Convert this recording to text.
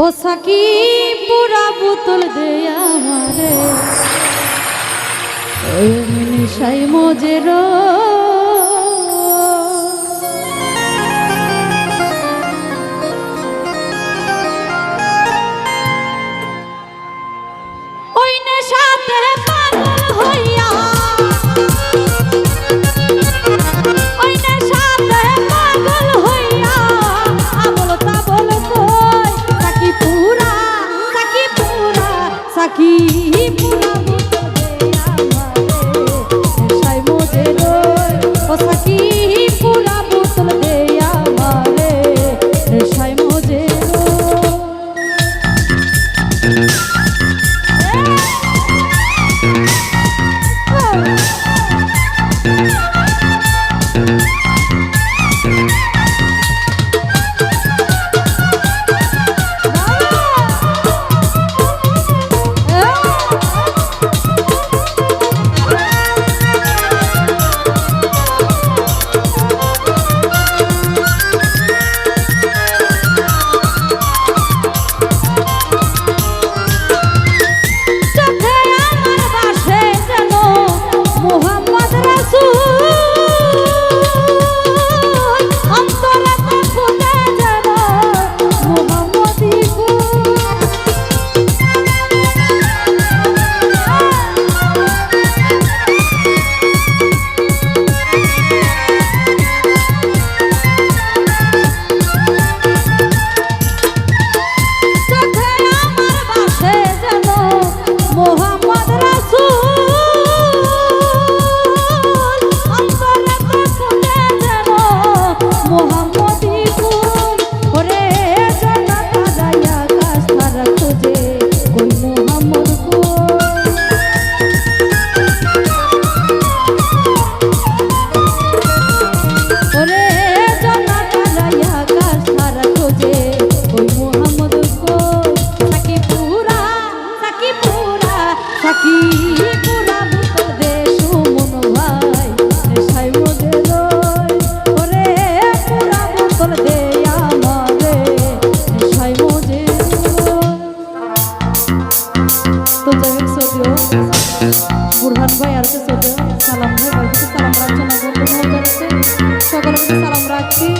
ও Psaki পুরা বোতল দে আমারে? নিশাই মজেরো সাকি Salam Rakti